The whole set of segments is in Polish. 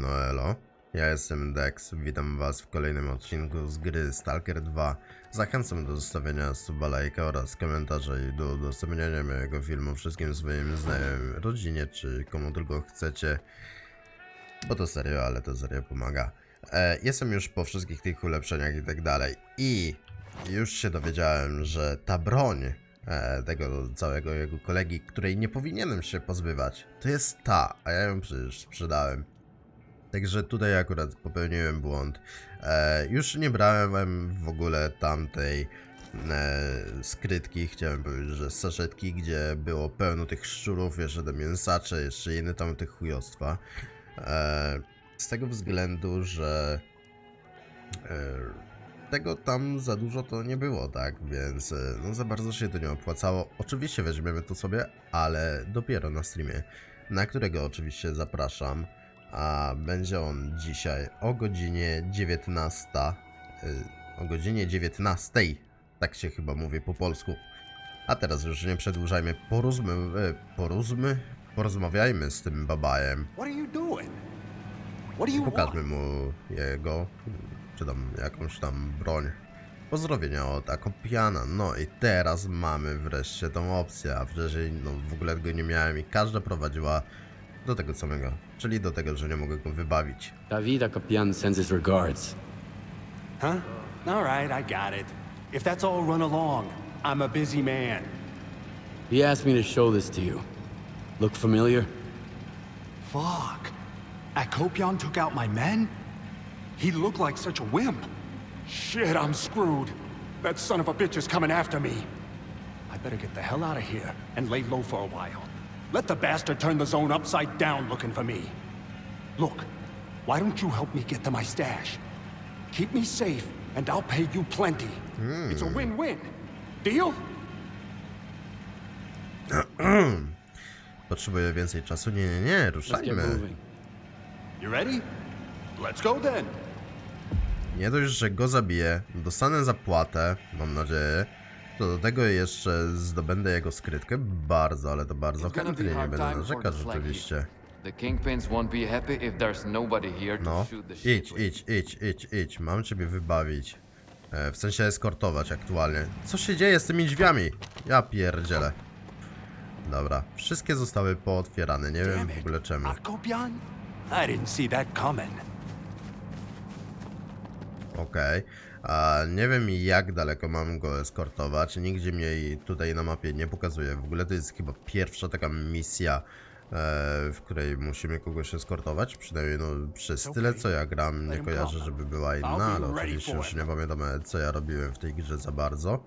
No elo, ja jestem Dex, witam was w kolejnym odcinku z gry Stalker 2. Zachęcam do zostawienia suba, lajka oraz komentarza i do udostępniania mojego filmu wszystkim swoim znajomym, rodzinie czy komu tylko chcecie. Bo to serio, ale to serio pomaga. E, jestem już po wszystkich tych ulepszeniach i tak dalej i już się dowiedziałem, że ta broń e, tego całego jego kolegi, której nie powinienem się pozbywać, to jest ta, a ja ją przecież sprzedałem. Także tutaj akurat popełniłem błąd. E, już nie brałem w ogóle tamtej e, skrytki, chciałem powiedzieć, że saszetki, gdzie było pełno tych szczurów, jeszcze te mięsacze, jeszcze inne tam tych chujostwa. E, z tego względu, że e, tego tam za dużo to nie było, tak? Więc e, no za bardzo się to nie opłacało. Oczywiście weźmiemy to sobie, ale dopiero na streamie, na którego oczywiście zapraszam. A będzie on dzisiaj o godzinie 19. y, O godzinie 19. Tak się chyba mówi po polsku. A teraz już nie przedłużajmy. Porozmy, y, porozmy, porozmawiajmy z tym babajem. Pokażmy mu jego, czy tam jakąś tam broń. Pozdrowienia od Akopiana. No i teraz mamy wreszcie tą opcję, a wcześniej no, w ogóle go nie miałem i każda prowadziła do tego samego. Czyli do tego, że nie mogę go wybawić. David Akapian sends his regards. Huh? All right, I got it. If that's all, run along. I'm a busy man. He asked me to show this to you. Look familiar? Fuck. Akopian took out my men? He looked like such a wimp. Shit, I'm screwed. That son of a bitch is coming after me. I better get the hell out of here and lay low for a while. Let the bastard turn the zone upside down looking for me. Look, why don't you help me get to my stash? Keep me safe, and I'll pay you plenty. It's a win-win. Deal? Potrzebuję więcej czasu. Nie, nie, nie, ruszajmy. You ready? Let's go then. Nie dość, że go zabiję, dostanę zapłatę, mam nadzieję, to do tego jeszcze zdobędę jego skrytkę. Bardzo, ale to bardzo chętnie, nie będę flag rzeczywiście. The Kingpins won't be happy if there's nobody here to No, shoot the shit idź, idź, idź, idź, idź, mam ciebie wybawić. E, w sensie eskortować aktualnie. Co się dzieje z tymi drzwiami? Ja pierdzielę. Dobra, wszystkie zostały pootwierane, nie wiem w ogóle czemu. Akopion? I A Nie wiem jak daleko mam go eskortować. Nigdzie mnie tutaj na mapie nie pokazuje. W ogóle to jest chyba pierwsza taka misja, e, w której musimy kogoś eskortować. Przynajmniej no, przez tyle co ja gram, nie kojarzę, żeby była inna, ale oczywiście już nie pamiętam e, co ja robiłem w tej grze za bardzo.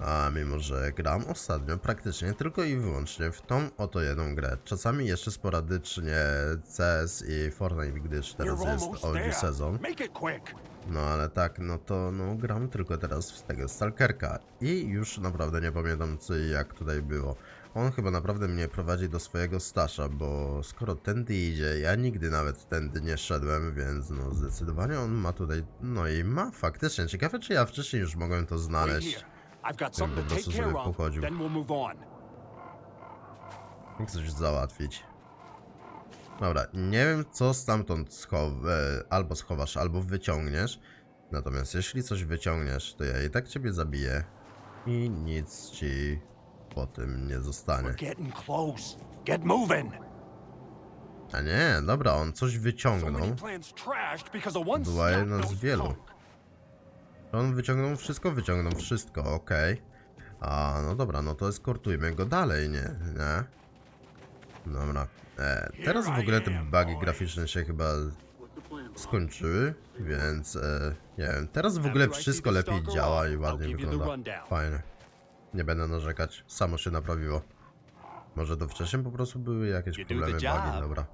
A mimo, że gram ostatnio praktycznie tylko i wyłącznie w tą oto jedną grę. Czasami jeszcze sporadycznie CS i Fortnite, gdyż teraz jest OG sezon. No ale tak, no to no gram tylko teraz w tego Stalkerka i już naprawdę nie pamiętam co i jak tutaj było. On chyba naprawdę mnie prowadzi do swojego stasza, bo skoro tędy idzie, ja nigdy nawet tędy nie szedłem, więc no zdecydowanie on ma tutaj, no i ma faktycznie. Ciekawe czy ja wcześniej już mogłem to znaleźć. po prostu sobie pochodził. Mógł coś załatwić. Dobra, nie wiem co stamtąd schow e, albo schowasz, albo wyciągniesz. Natomiast jeśli coś wyciągniesz, to ja i tak ciebie zabiję i nic ci po tym nie zostanie. A nie, dobra, on coś wyciągnął. Była jedna z wielu. On wyciągnął wszystko, wyciągnął wszystko, okej. A, no dobra, no to eskortujmy go dalej, nie? Nie? Dobra. E, teraz w ogóle te bugi graficzne się chyba skończyły, więc e, nie wiem. Teraz w ogóle wszystko lepiej działa i ładnie wygląda. Fajnie. Nie będę narzekać, samo się naprawiło. Może to wcześniej po prostu były jakieś problemy bugi, dobra.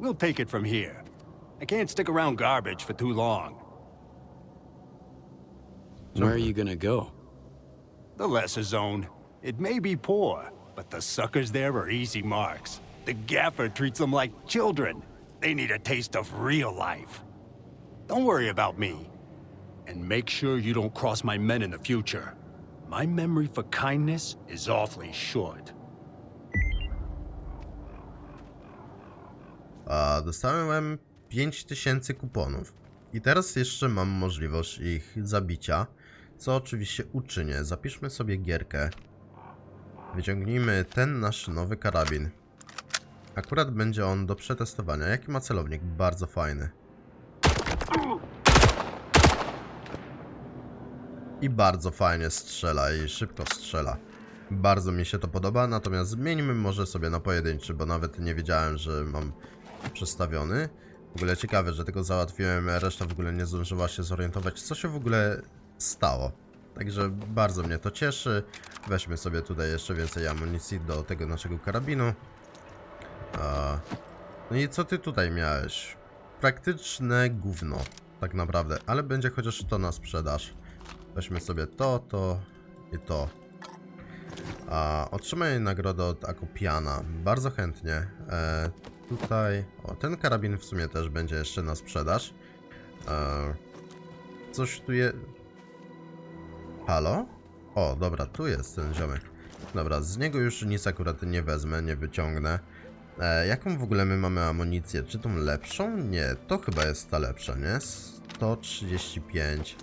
We'll take it from here. I can't stick around garbage for too long. Where are you gonna go? The lesser zone. It may be poor, but the suckers there are easy marks. The gaffer treats them like children. They need a taste of real life. Don't worry about me. And make sure you don't cross my men in the future. My memory for kindness is awfully short. a dostałem 5000 kuponów. I teraz jeszcze mam możliwość ich zabicia, co oczywiście uczynię. Zapiszmy sobie gierkę. Wyciągnijmy ten nasz nowy karabin. Akurat będzie on do przetestowania. Jaki ma celownik? Bardzo fajny. I bardzo fajnie strzela i szybko strzela. Bardzo mi się to podoba, natomiast zmieńmy może sobie na pojedynczy, bo nawet nie wiedziałem, że mam przestawiony. W ogóle ciekawe, że tego załatwiłem, reszta w ogóle nie zdążyła się zorientować, co się w ogóle stało. Także bardzo mnie to cieszy. Weźmy sobie tutaj jeszcze więcej amunicji do tego naszego karabinu. No i co ty tutaj miałeś? Praktyczne gówno, tak naprawdę, ale będzie chociaż to na sprzedaż. Weźmy sobie to, to i to. A, otrzymaj nagrodę od Akopiana. Bardzo chętnie. E, tutaj. O, ten karabin w sumie też będzie jeszcze na sprzedaż. E, coś tu jest. Halo? O, dobra, tu jest ten ziomek. Dobra, z niego już nic akurat nie wezmę, nie wyciągnę. E, jaką w ogóle my mamy amunicję? Czy tą lepszą? Nie, to chyba jest ta lepsza, nie? 135.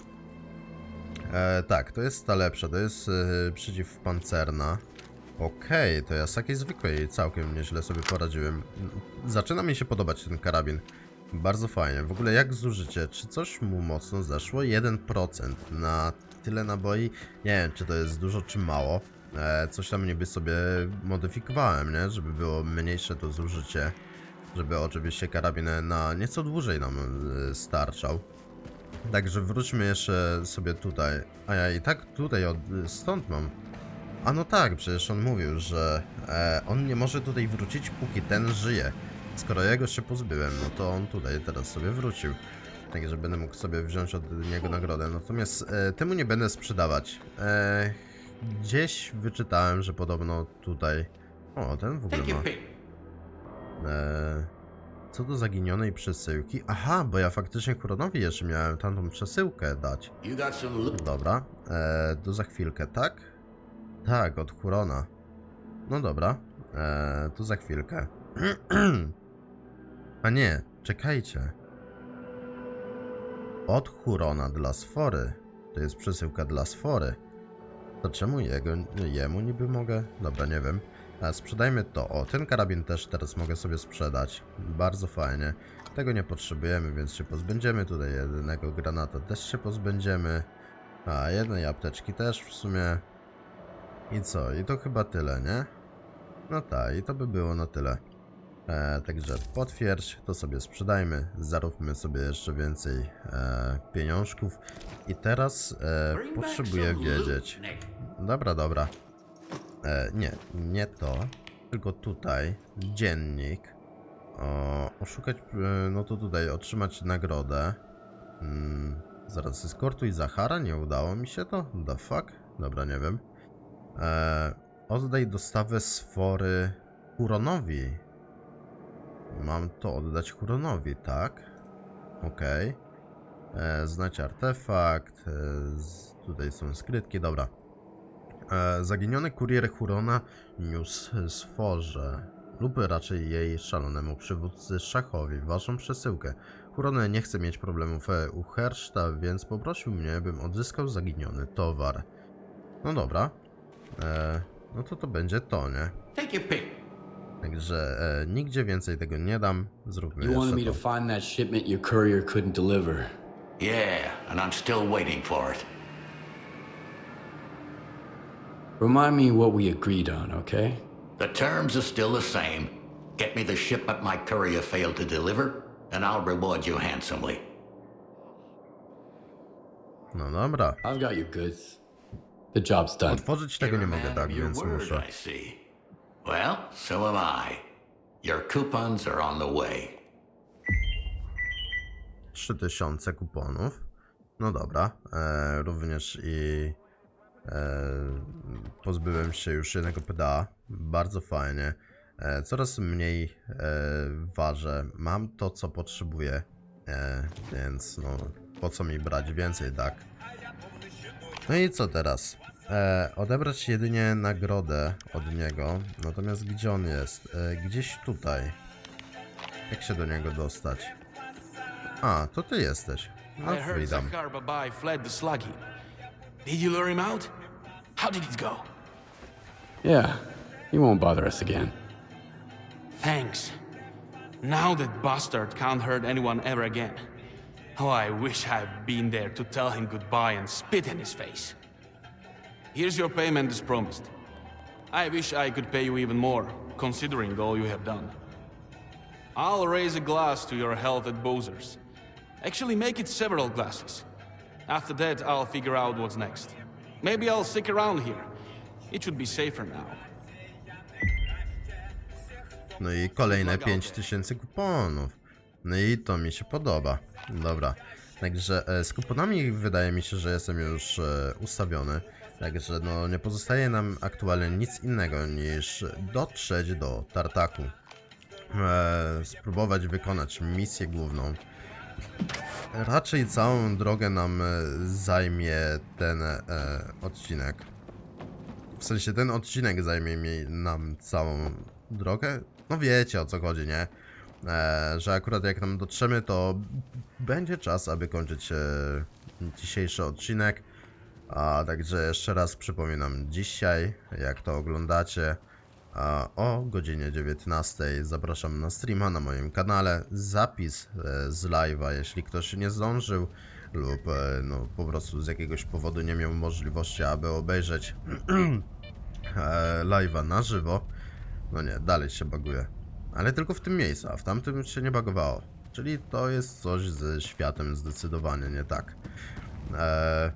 E, tak, to jest ta lepsza, to jest e, przeciwpancerna. Okej, to ja z takiej zwykłej całkiem nieźle sobie poradziłem. Zaczyna mi się podobać ten karabin. Bardzo fajnie. W ogóle jak zużycie? Czy coś mu mocno zeszło? 1% na tyle naboi. Nie wiem, czy to jest dużo, czy mało. E, coś tam niby sobie modyfikowałem, nie? Żeby było mniejsze to zużycie. Żeby oczywiście karabin na nieco dłużej nam e, starczał. Także wróćmy jeszcze sobie tutaj. A ja i tak tutaj od, stąd mam. A no tak, przecież on mówił, że e, on nie może tutaj wrócić, póki ten żyje. Skoro ja go się pozbyłem, no to on tutaj teraz sobie wrócił. Także będę mógł sobie wziąć od niego nagrodę. Natomiast e, temu nie będę sprzedawać. E, gdzieś wyczytałem, że podobno tutaj. O, ten w ogóle ma. E, co do zaginionej przesyłki? Aha, bo ja faktycznie Kuronowi jeszcze miałem tamtą przesyłkę dać. Dobra, e, to za chwilkę, tak? Tak, od Hurona. No dobra, e, to za chwilkę. A nie, czekajcie. Od Hurona dla Sfory. To jest przesyłka dla Sfory. To czemu jego, jemu niby mogę? Dobra, nie wiem. A sprzedajmy to. O, ten karabin też teraz mogę sobie sprzedać. Bardzo fajnie. Tego nie potrzebujemy, więc się pozbędziemy. Tutaj jednego granata też się pozbędziemy. A, jednej apteczki też w sumie. I co? I to chyba tyle, nie? No tak, i to by było na tyle. E, także potwierdź, to sobie sprzedajmy, zaróbmy sobie jeszcze więcej e, pieniążków. I teraz e, potrzebuję wiedzieć. Dobra, dobra. E, nie, nie to. Tylko tutaj. Dziennik. O, oszukać, e, no to tutaj otrzymać nagrodę. Mm, zaraz, eskortuj Zachara? Nie udało mi się to? The fuck? Dobra, nie wiem. E, oddaj dostawę sfory Huronowi. Mam to oddać Huronowi, tak? Okej. E, Znać artefakt. E, z, tutaj są skrytki, dobra. E, zaginiony kurier Hurona niósł sforze, lub raczej jej szalonemu przywódcy Szachowi, waszą przesyłkę. Huron nie chce mieć problemów e, u Herszta, więc poprosił mnie, bym odzyskał zaginiony towar. No dobra. E, no to to będzie to, nie? Take your pick. Także e, nigdzie więcej tego nie dam. Zróbmy You wanted me jeszcze to to. find that shipment your courier couldn't deliver. Yeah, and I'm still waiting for it. Remind me what we agreed on, okay? The terms are still the same. Get me the shipment my courier failed to deliver, and I'll reward you handsomely. No dobra. I've got your goods. The job's done. Otworzyć tego nie mogę, tak, więc muszę. I see. Well, so am I. Your coupons are on the way. 3000 kuponów. No dobra. E, również i e, pozbyłem się już jednego PDA. Bardzo fajnie. E, coraz mniej e, ważę. Mam to, co potrzebuję. E, więc no, po co mi brać więcej, tak? No i co teraz? E, odebrać jedynie nagrodę od niego. Natomiast gdzie on jest? E, gdzieś tutaj. Jak się do niego dostać? A, to ty jesteś. No, I heard witam. Zakhar Babai fled the Sluggy. Did you lure him out? How did it go? Yeah, he won't bother us again. Thanks. Now that bastard can't hurt anyone ever again. Oh, I wish I'd been there to tell him goodbye and spit in his face. Here's your payment as promised. I wish I could pay you even more, considering all you have done. I'll raise a glass to your health at Bowser's. Actually, make it several glasses. After that, I'll figure out what's next. Maybe I'll stick around here. It should be safer now. No i kolejne 5000 kuponów. No i to mi się podoba. Dobra. Także e, z kuponami wydaje mi się, że jestem już e, ustawiony. Także no nie pozostaje nam aktualnie nic innego niż dotrzeć do Tartaku. E, spróbować wykonać misję główną. Raczej całą drogę nam e, zajmie ten e, odcinek. W sensie ten odcinek zajmie mi nam całą drogę. No wiecie o co chodzi, nie? E, że akurat jak tam dotrzemy, to będzie czas, aby kończyć e, dzisiejszy odcinek. A także jeszcze raz przypominam, dzisiaj, jak to oglądacie, o godzinie 19 zapraszam na streama na moim kanale. Zapis e, z live'a, jeśli ktoś nie zdążył lub e, no, po prostu z jakiegoś powodu nie miał możliwości, aby obejrzeć e, live'a na żywo. No nie, dalej się baguje. Ale tylko w tym miejscu, a w tamtym się nie bagowało. Czyli to jest coś ze światem zdecydowanie nie tak. E,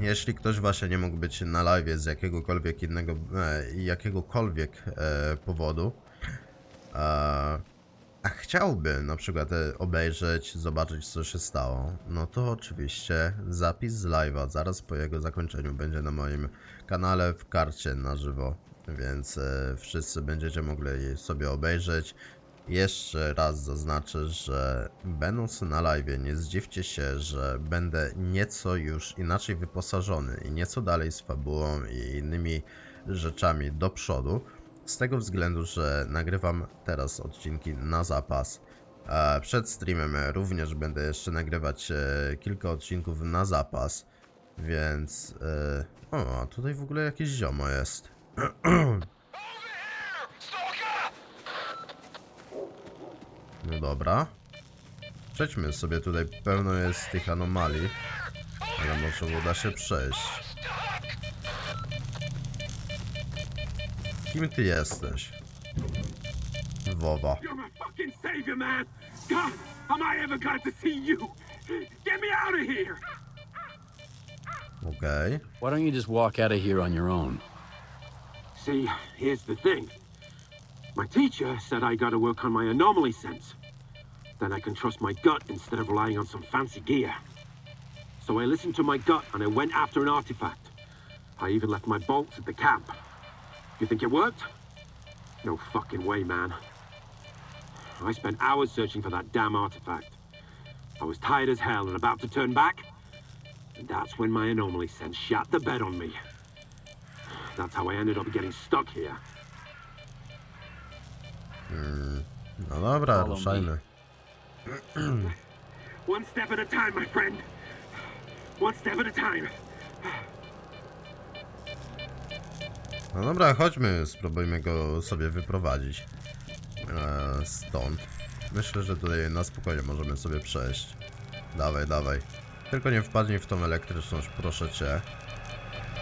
jeśli ktoś właśnie nie mógł być na live z jakiegokolwiek innego, e, jakiegokolwiek e, powodu, e, a chciałby na przykład e, obejrzeć, zobaczyć co się stało, no to oczywiście zapis z live'a zaraz po jego zakończeniu będzie na moim kanale w karcie na żywo, więc wszyscy będziecie mogli sobie obejrzeć. Jeszcze raz zaznaczę, że będąc na live, nie zdziwcie się, że będę nieco już inaczej wyposażony i nieco dalej z fabułą i innymi rzeczami do przodu. Z tego względu, że nagrywam teraz odcinki na zapas. E, Przed streamem również będę jeszcze nagrywać e, kilka odcinków na zapas, więc... e, O, tutaj w ogóle jakieś ziomo jest. No dobra. Przejdźmy sobie, tutaj pełno jest tych anomalii, ale może uda się przejść. Kim ty jesteś? Wowa. Okej. Why don't you just walk out of here on your own? See, here's the thing. My teacher said I gotta work on my anomaly sense. Then I can trust my gut instead of relying on some fancy gear. So I listened to my gut and I went after an artifact. I even left my bolts at the camp. You think it worked? No fucking way, man. I spent hours searching for that damn artifact. I was tired as hell and about to turn back. And that's when my anomaly sense shot the bed on me. That's how I ended up getting stuck here. No dobra, Follow me. ruszajmy. One step at a time, my friend. One step at a time. No dobra, chodźmy, spróbujmy go sobie wyprowadzić e, stąd. Myślę, że tutaj na spokojnie możemy sobie przejść. Dawaj, dawaj. Tylko nie wpadnij w tą elektryczność, proszę cię.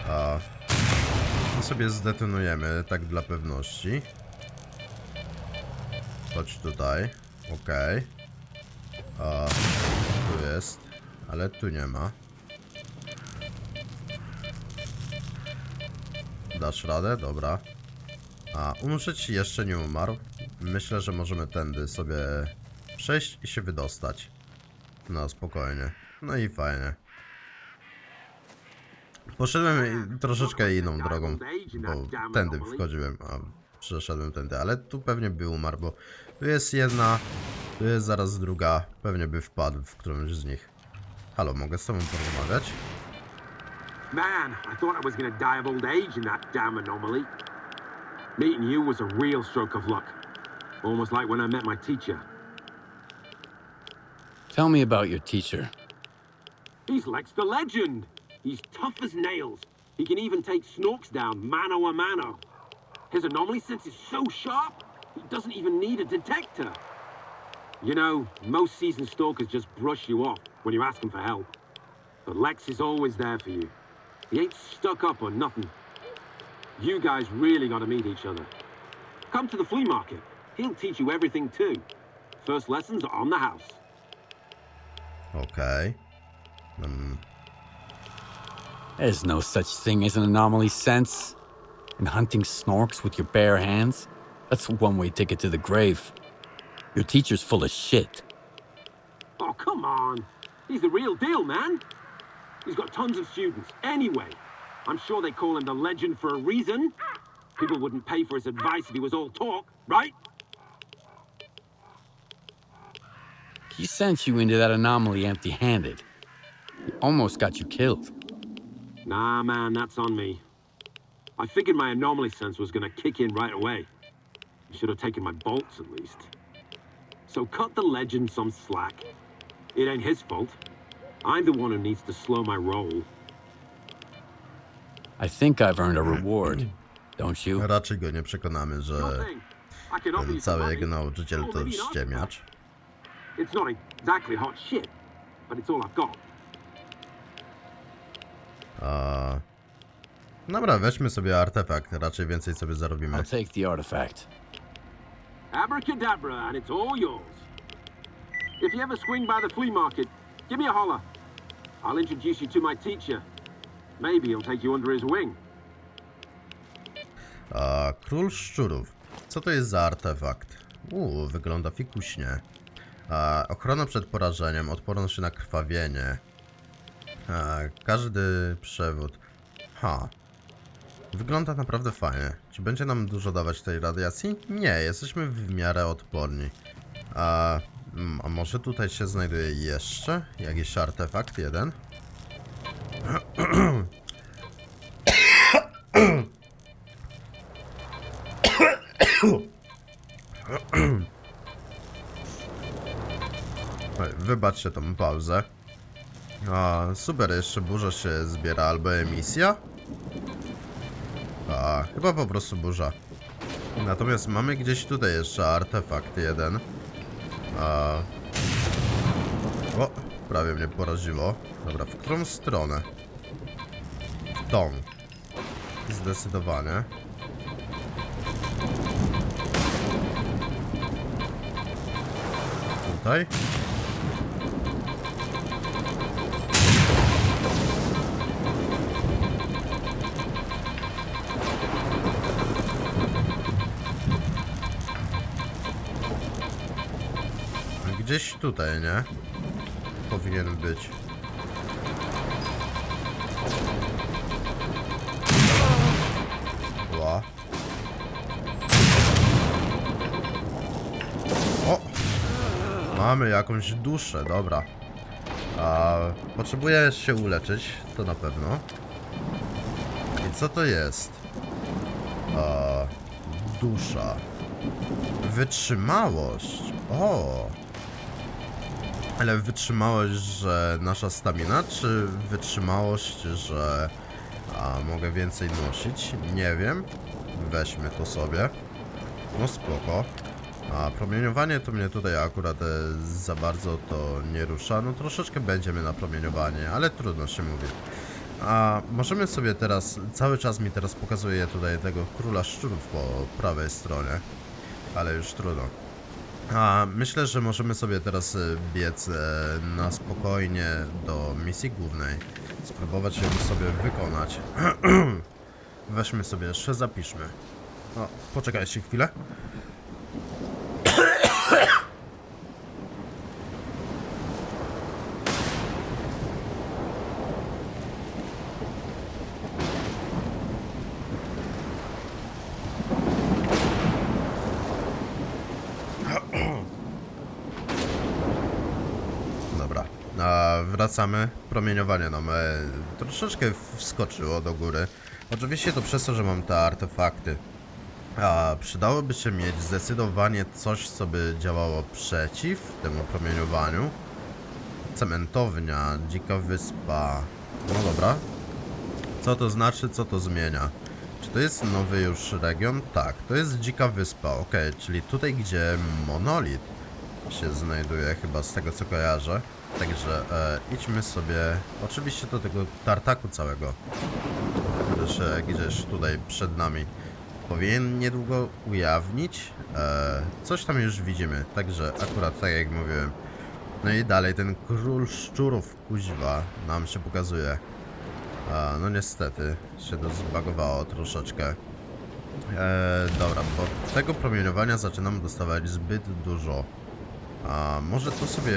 A my sobie zdetonujemy, tak dla pewności. Chodź tutaj. Okej. A tu jest, ale tu nie ma. Dasz radę? Dobra. A umrzeć jeszcze nie umarł. Myślę, że możemy tędy sobie przejść i się wydostać. No spokojnie. No i fajnie. Poszedłem troszeczkę inną drogą, bo tędy wchodziłem, a przeszedłem tędy, ale tu pewnie by umarł, bo tu jest jedna, tu jest zaraz druga, pewnie by wpadł w którąś z nich. Halo, mogę z tobą porozmawiać? Man, I thought I was gonna die of old age in that damn anomaly. Meeting you was a real stroke of luck. Almost like when I met my teacher. Tell me about your teacher. He's Lex the Legend. He's tough as nails. He can even take snorks down mano a mano. His anomaly sense is so sharp, he doesn't even need a detector. You know, most seasoned stalkers just brush you off when you ask him for help. But Lex is always there for you. He ain't stuck up or nothing. You guys really gotta meet each other. Come to the flea market. He'll teach you everything too. First lessons are on the house. Okay. Mm, There's no such thing as an anomaly sense. And hunting snorks with your bare hands? That's a one way ticket to the grave. Your teacher's full of shit. Oh, come on. He's the real deal, man. He's got tons of students. Anyway, I'm sure they call him the legend for a reason. People wouldn't pay for his advice if he was all talk, right? He sent you into that anomaly empty handed. He almost got you killed. Nah, man, that's on me. I figured my anomaly sense was gonna kick in right away. I should have taken my bolts at least. So cut the legend some slack. It ain't his fault. I'm the one who needs to slow my roll. I think I've earned a reward, don't you? raczej go nie przekonamy, że ten cały jego nauczyciel to ściemiacz. It's not exactly hot shit, but it's all I've got. A... Dobra, weźmy sobie artefakt, raczej więcej sobie zarobimy. I'll take the artifact. Abracadabra, and it's all yours. If you ever swing by the flea market, give me a holler. I'll introduce you to my teacher. Maybe he'll take you under his wing. A, król szczurów. Co to jest za artefakt? Uuu, wygląda fikuśnie. A, ochrona przed porażeniem, odporność na krwawienie. A, każdy przewód. Ha. Wygląda naprawdę fajnie. Czy będzie nam dużo dawać tej radiacji? Nie, jesteśmy w miarę odporni. A, mm, a może tutaj się znajduje jeszcze jakiś artefakt jeden? Wybaczcie tą pauzę. A, super, jeszcze burza się zbiera albo emisja? Chyba po prostu burza. Natomiast mamy gdzieś tutaj jeszcze artefakt jeden. A... O, prawie mnie poraziło. Dobra, w którą stronę? W tą. Zdecydowanie. Tutaj? Gdzieś tutaj, nie? Powinien być. Ła. O! Mamy jakąś duszę, dobra. A, potrzebuję się uleczyć, to na pewno. I co to jest? A, dusza. Wytrzymałość. O! Ale wytrzymałość, że nasza stamina, czy wytrzymałość, że a, mogę więcej nosić? Nie wiem. Weźmy to sobie. No spoko. A promieniowanie to mnie tutaj akurat e, za bardzo to nie rusza. No troszeczkę będziemy na promieniowanie, ale trudno się mówi. A możemy sobie teraz, cały czas mi teraz pokazuje tutaj tego króla szczurów po prawej stronie. Ale już trudno. A myślę, że możemy sobie teraz e, biec e, na spokojnie do misji głównej. Spróbować ją sobie wykonać. Weźmy sobie jeszcze, zapiszmy. O, poczekajcie chwilę. Dobra. A wracamy. Promieniowanie nam e, troszeczkę wskoczyło do góry. Oczywiście to przez to, że mam te artefakty. A przydałoby się mieć zdecydowanie coś, co by działało przeciw temu promieniowaniu. Cementownia, dzika wyspa. No dobra. Co to znaczy, co to zmienia? Czy to jest nowy już region? Tak, to jest dzika wyspa, ok, czyli tutaj, gdzie monolit się znajduje, chyba z tego co kojarzę. Także e, idźmy sobie, oczywiście do tego tartaku całego, który się gdzieś tutaj przed nami powinien niedługo ujawnić. E, coś tam już widzimy, także akurat tak jak mówiłem. No i dalej, ten król szczurów kuźwa nam się pokazuje. A, no niestety, się to zbagowało troszeczkę. E, dobra, bo tego promieniowania zaczynam dostawać zbyt dużo. A może to sobie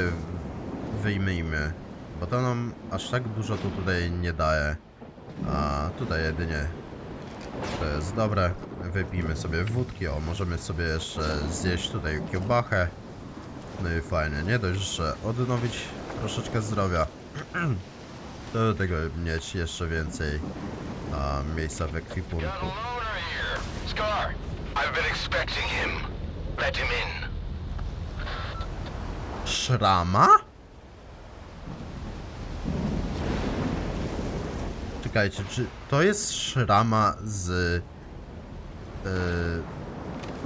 wyjmijmy, bo to nam aż tak dużo tu tutaj nie daje. A tutaj jedynie to jest dobre. Wypijmy sobie wódki, o możemy sobie jeszcze zjeść tutaj kiełbachę. No i fajnie, nie dość, że odnowić troszeczkę zdrowia. To do tego mieć jeszcze więcej a, miejsca w ekwipunku. Got a loner here. Scar, I've been expecting him. Let him in. Szrama? Czekajcie, czy to jest szrama z e,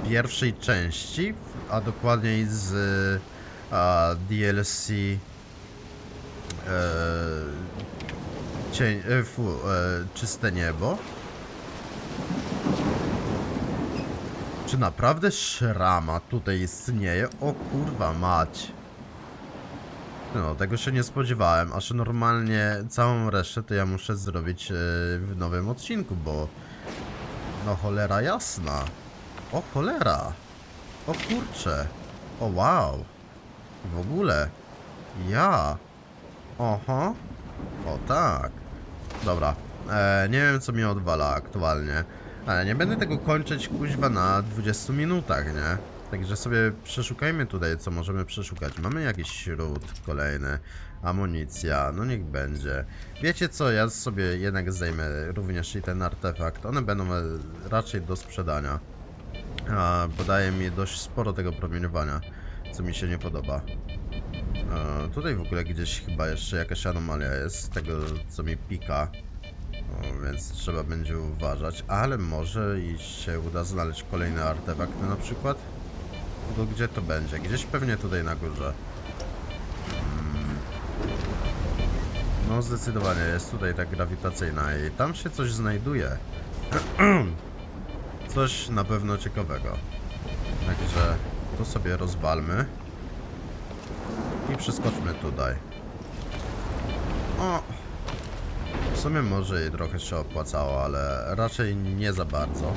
pierwszej części, a dokładniej z a, DLC e, cień, e, fu, e, czyste niebo? Czy naprawdę szrama tutaj istnieje? O kurwa mać. No, tego się nie spodziewałem, aż normalnie całą resztę to ja muszę zrobić e, w nowym odcinku, bo... No cholera jasna. O cholera. O kurcze. O wow. W ogóle. Ja. Oho. O tak. Dobra. E, nie wiem co mi odwala aktualnie. Ale nie będę tego kończyć kuźwa na 20 minutach, nie? Także sobie przeszukajmy tutaj, co możemy przeszukać. Mamy jakiś śród kolejny, amunicja, no niech będzie. Wiecie co, ja sobie jednak zdejmę również i ten artefakt. One będą e, raczej do sprzedania. A, podaje mi dość sporo tego promieniowania, co mi się nie podoba. E, tutaj w ogóle gdzieś chyba jeszcze jakaś anomalia jest tego, co mi pika. O, więc trzeba będzie uważać, ale może i się uda znaleźć kolejny artefakt na przykład. Gdzie to będzie? Gdzieś pewnie tutaj na górze. Hmm. No zdecydowanie jest tutaj ta grawitacyjna i tam się coś znajduje. coś na pewno ciekawego. Także to sobie rozwalmy. I przeskoczmy tutaj. O! W sumie może i trochę się opłacało, ale raczej nie za bardzo.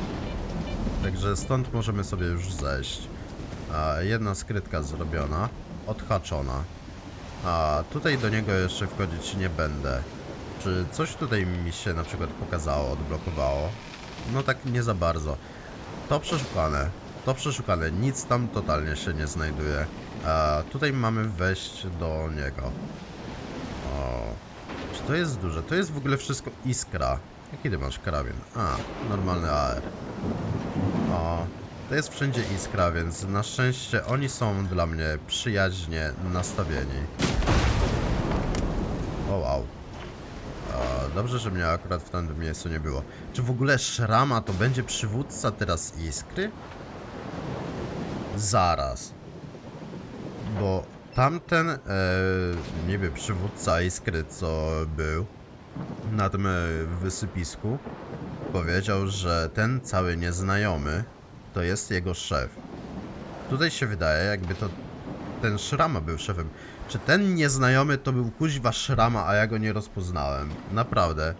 Także stąd możemy sobie już zejść. Jedna skrytka zrobiona, odhaczona. A tutaj do niego jeszcze wchodzić nie będę. Czy coś tutaj mi się na przykład pokazało, odblokowało? No tak nie za bardzo. To przeszukane. To przeszukane. Nic tam totalnie się nie znajduje. A tutaj mamy wejść do niego. O. Czy to jest duże? To jest w ogóle wszystko iskra. Jaki ty masz karabin? A, normalny AR. To jest wszędzie iskra, więc na szczęście oni są dla mnie przyjaźnie nastawieni. O wow. A, dobrze, że mnie akurat w tamtym miejscu nie było. Czy w ogóle Szrama to będzie przywódca teraz iskry? Zaraz. Bo tamten e, niby przywódca iskry, co był na tym e, wysypisku, powiedział, że ten cały nieznajomy to jest jego szef. Tutaj się wydaje, jakby to ten Szrama był szefem. Czy ten nieznajomy to był kuźwa Szrama, a ja go nie rozpoznałem? Naprawdę.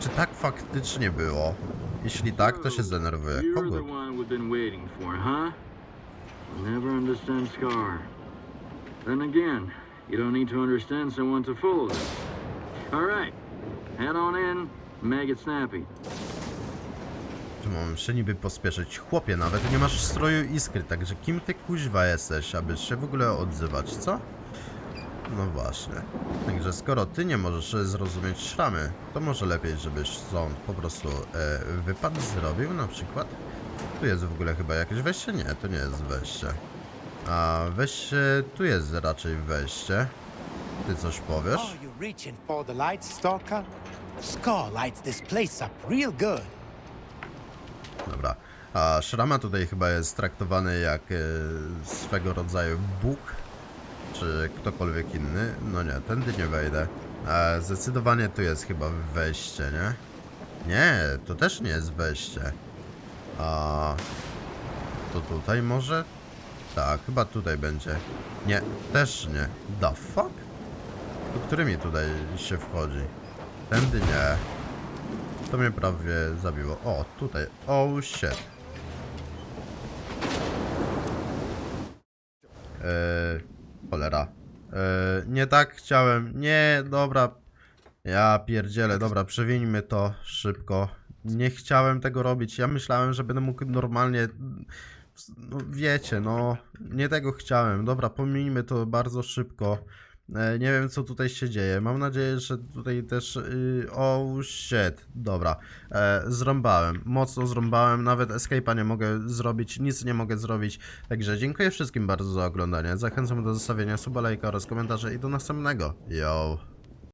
Czy tak faktycznie było? Jeśli tak, to się zdenerwuję. Kogo? never understand Scar. Then again, you don't need to understand someone to follow them. All right, head on in, make it snappy. Się niby pospieszyć? Chłopie, nawet nie masz stroju iskry, także kim ty kuźwa jesteś, aby się w ogóle odzywać, co? No właśnie. Także skoro ty nie możesz zrozumieć szramy, to może lepiej, żebyś stąd po prostu e, wypad zrobił na przykład? Tu jest w ogóle chyba jakieś wejście? Nie, to nie jest wejście. A wejście, tu jest raczej wejście. Ty coś powiesz? Oh, you reaching for the lights, Stalker? Scar lights this place up real good. Dobra. A Szrama tutaj chyba jest traktowany jak e, swego rodzaju Bóg, czy ktokolwiek inny. No nie, tędy nie wejdę. Zdecydowanie tu jest chyba wejście, nie? Nie, to też nie jest wejście. A to tutaj może? Tak, chyba tutaj będzie. Nie, też nie. The fuck? To którymi tutaj się wchodzi? Tędy nie. To mnie prawie zabiło. O, tutaj. Oh shit. Eee, cholera. Eee, nie tak chciałem. Nie, dobra. Ja pierdzielę, dobra, przewieńmy to szybko. Nie chciałem tego robić. Ja myślałem, że będę mógł normalnie. No, wiecie, no. Nie tego chciałem. Dobra, pomijmy to bardzo szybko. E, Nie wiem, co tutaj się dzieje. Mam nadzieję, że tutaj też. Oh shit. Dobra. E, zrąbałem. Mocno zrąbałem. Nawet escape'a nie mogę zrobić. Nic nie mogę zrobić. Także dziękuję wszystkim bardzo za oglądanie. Zachęcam do zostawienia suba, lajka oraz komentarza i do następnego. Yo.